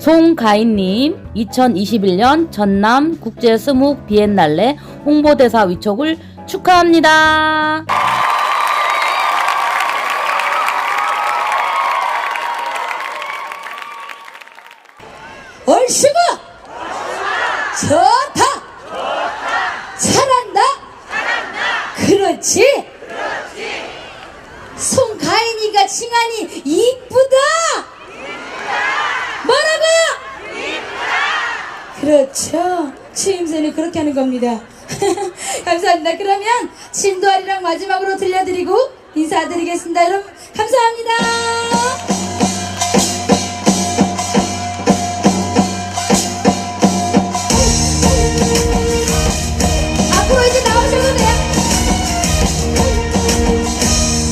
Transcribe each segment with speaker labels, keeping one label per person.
Speaker 1: 송가인님 2021년 전남 국제 스묵 비엔날레 홍보대사 위촉을 축하합니다.
Speaker 2: 얼씨구! 얼씨구! 추임새는 그렇게 하는 겁니다. 감사합니다. 그러면 진도아리랑 마지막으로 들려드리고 인사드리겠습니다. 여러분 감사합니다.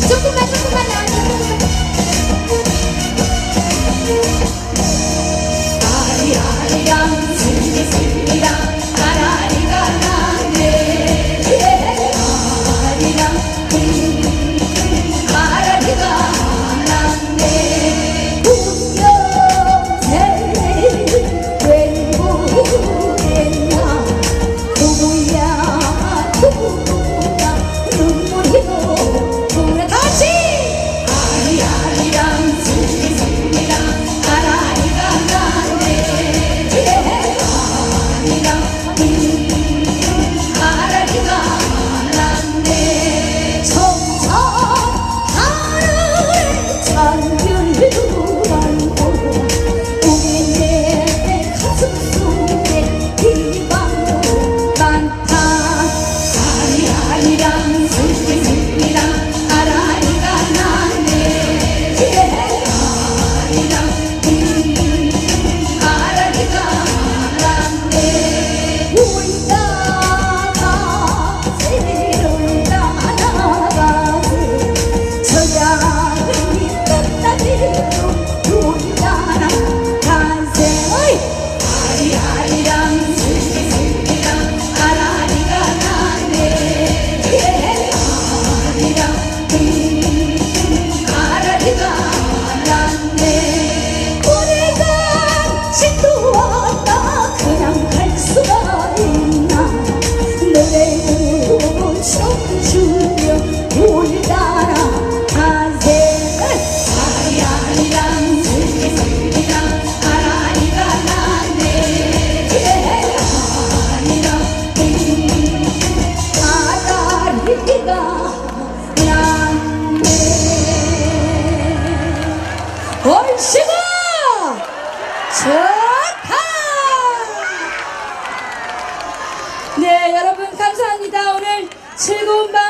Speaker 2: 조금만 조금만 나와주세요. love.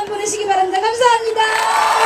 Speaker 2: 보내시기 바랍니다. 감사합니다.